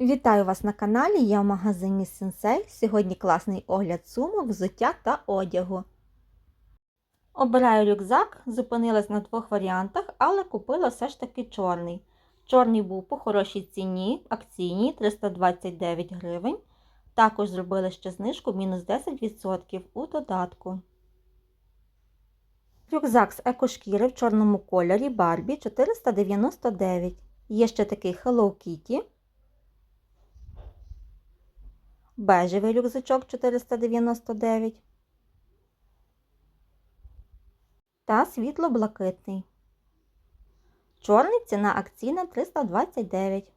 Вітаю вас на каналі, я в магазині Sensei. Сьогодні класний огляд сумок, взуття та одягу. Обираю рюкзак, зупинилась на двох варіантах, але купила все ж таки чорний. Чорний був по хорошій ціні, акційній 329 гривень. Також зробили ще знижку мінус 10% у додатку. Рюкзак з екошкіри в чорному кольорі Барбі 499. Є ще такий Hello Kitty. Бежевий рюкзачок 499 та світло-блакитний. Чорний ціна акційна 329.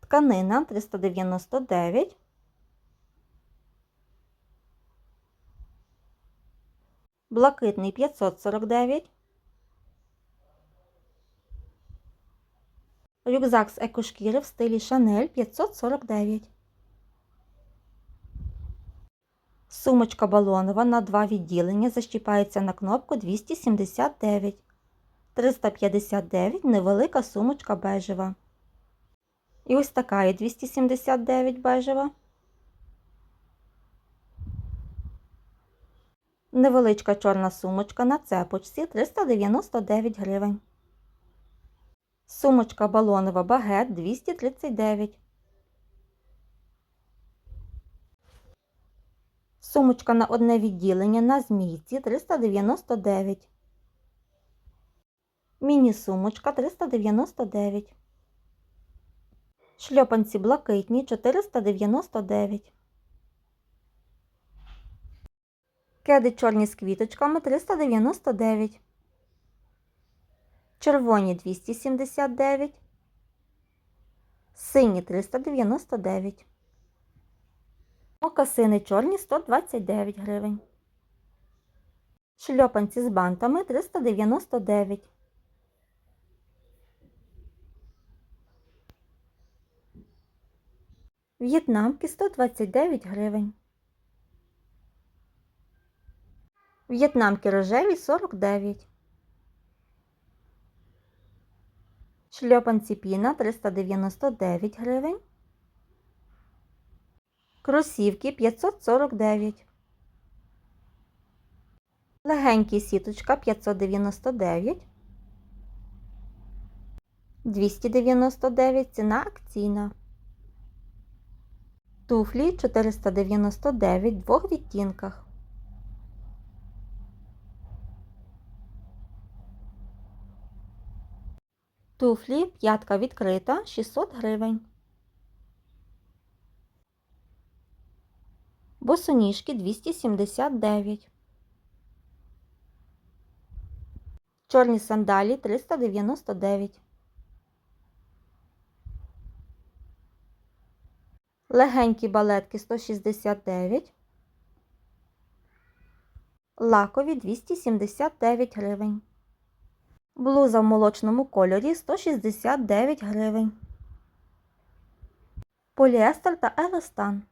Тканина 399. Блакитний 549. Рюкзак з екошкіри в стилі Шанель 549. Сумочка балонова на два відділення защіпається на кнопку 279. 359 невелика сумочка бежева. І ось така є 279 бежева. Невеличка чорна сумочка на цепочці 399 гривень. Сумочка балонова багет 239. Сумочка на одне відділення на змійці 399. Міні-сумочка 399. Шльопанці блакитні 499. Кеди чорні з квіточками 399. Червоні 279. Сині 399. Мокасини чорні 129 гривень. Шльопанці з бантами 399. В'єтнамки 129 гривень. В'єтнамки рожеві 49. Шльопанці піна 399 гривень. Кросівки 549. Легенький сіточка 599. 299 ціна акційна. Туфлі 499 в двох відтінках. Туфлі п'ятка відкрита 600 гривень. Босоніжки 279. Чорні сандалі 399. Легенькі балетки 169. Лакові 279 гривень. Блуза в молочному кольорі 169 гривень. Поліестер та еластан.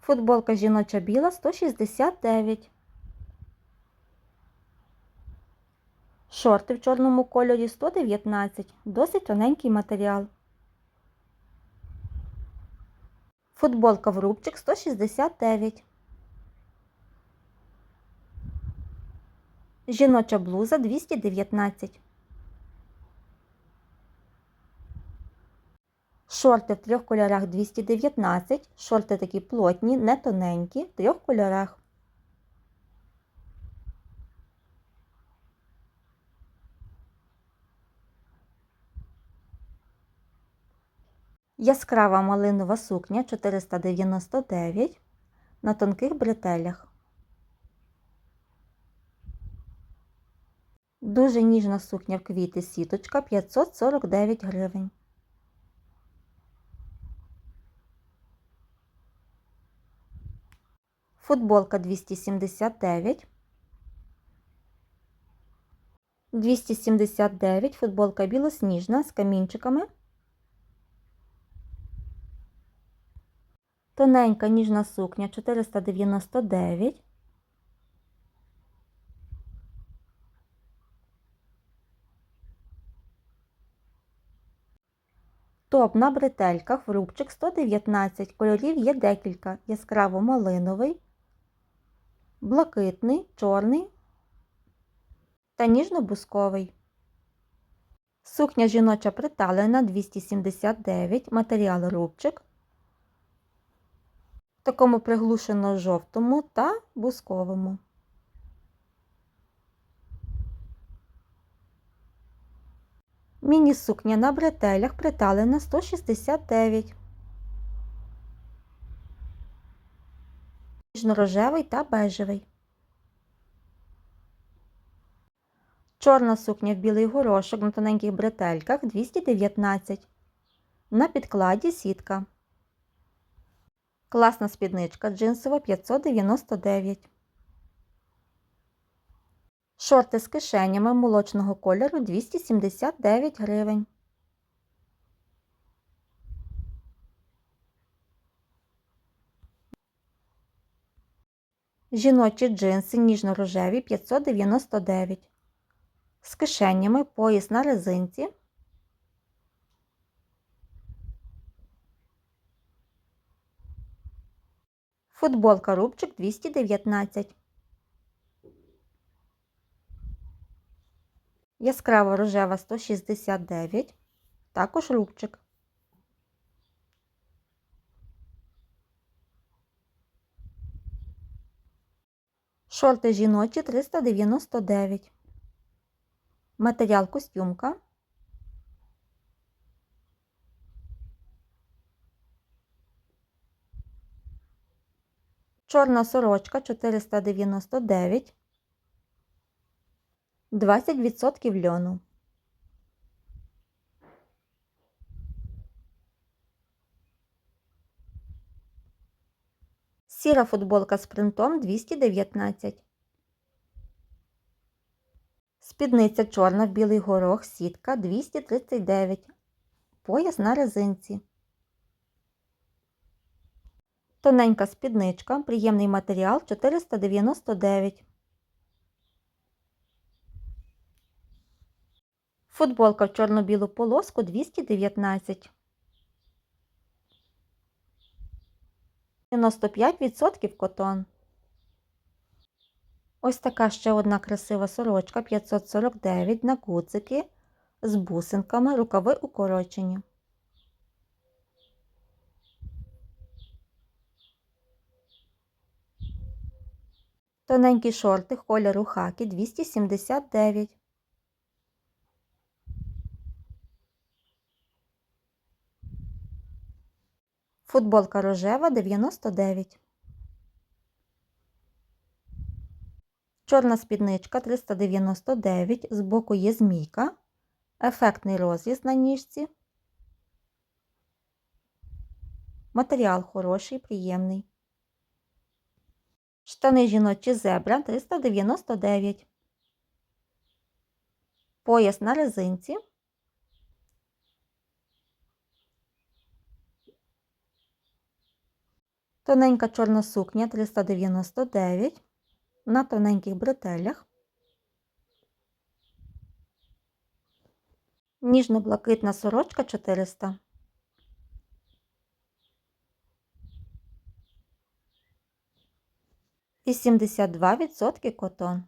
Футболка жіноча біла 169. Шорти в чорному кольорі 119. Досить тоненький матеріал. Футболка в рубчик 169. Жіноча блуза 219. Шорти в трьох кольорах 219. Шорти такі плотні, не тоненькі, в трьох кольорах. Яскрава малинова сукня 499 на тонких бретелях. Дуже ніжна сукня в квіти сіточка 549 гривень. Футболка 279. 279 футболка білосніжна з камінчиками. Тоненька ніжна сукня 499. Топ на бретельках в рубчик 119. Кольорів є декілька: яскраво малиновий, блакитний, чорний та ніжно-бусковий. Сукня жіноча приталена 279, матеріал рубчик. В такому приглушено жовтому та бусковому. Міні-сукня на бретелях приталена 169. Ніжно-рожевий та бежевий. Чорна сукня в білий горошок на тоненьких бретельках 219. На підкладі сітка. Класна спідничка джинсова 599. Шорти з кишенями молочного кольору 279 гривень. Жіночі джинси ніжно-рожеві 599. З кишенями пояс на резинці. Футболка рубчик 219. Яскраво рожева 169, також рубчик. Шорти жіночі 399. Матеріал костюмка. Чорна сорочка 499. 20% льону. Сіра футболка з принтом 219. Спідниця чорна в білий горох, сітка 239. Пояс на резинці. Тоненька спідничка, приємний матеріал 499. Футболка в чорно-білу полоску 219. 95% котон. Ось така ще одна красива сорочка 549 на куцики з бусинками, рукави укорочені. Тоненькі шорти кольору хакі 279. Футболка рожева 99. Чорна спідничка 399, збоку є змійка, ефектний розріз на ніжці. Матеріал хороший, приємний. Штани жіночі зебра 399. Пояс на резинці. Тоненька чорна сукня 399 на тоненьких бретелях. Ніжно-блакитна сорочка 400. І 72% котон.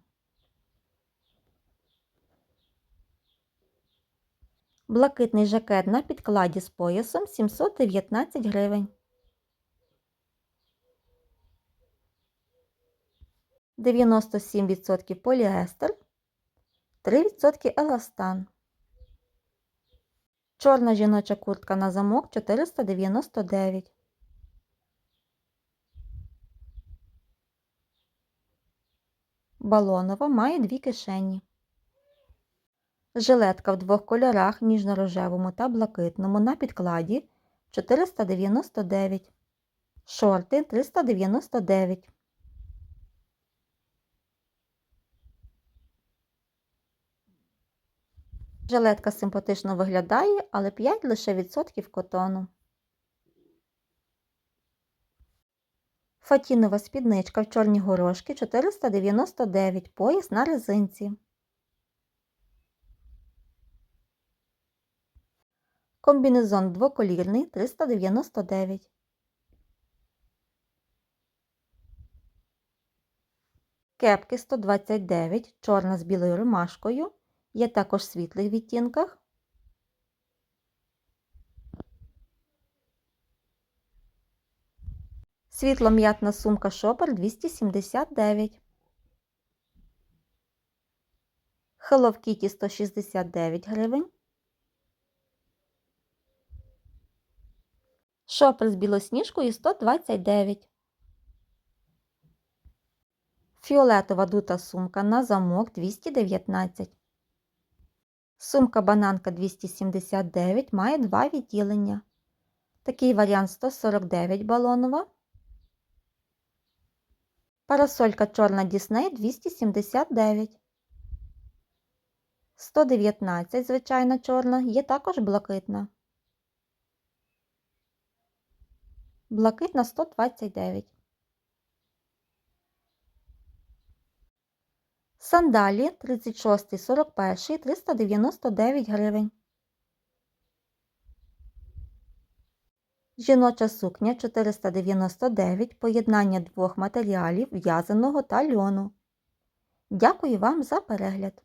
Блакитний жакет на підкладі з поясом 719 гривень. 97% поліестер, 3% еластан. Чорна жіноча куртка на замок 499. Балонова має дві кишені. Жилетка в двох кольорах ніжно-рожевому та блакитному на підкладі 499. Шорти 399. Жилетка симпатично виглядає, але 5 лише відсотків котону. Фатінова спідничка в чорні горошки 499 пояс на резинці. Комбінезон двоколірний 399. Кепки 129, чорна з білою ромашкою. Є також в світлих відтінках. Світло-м'ятна сумка Шопер 279. Hello Kitty 169 гривень. Шопер з білосніжкою 129. Фіолетова дута сумка на замок 219. Сумка бананка 279 має два відділення. Такий варіант 149 балонова. Парасолька чорна Дісней 279. 119, звичайна чорна, є також блакитна. Блакитна 129. Сандалі 36, 41, 399 гривень. Жіноча сукня 499, поєднання двох матеріалів в'язаного та льону. Дякую вам за перегляд!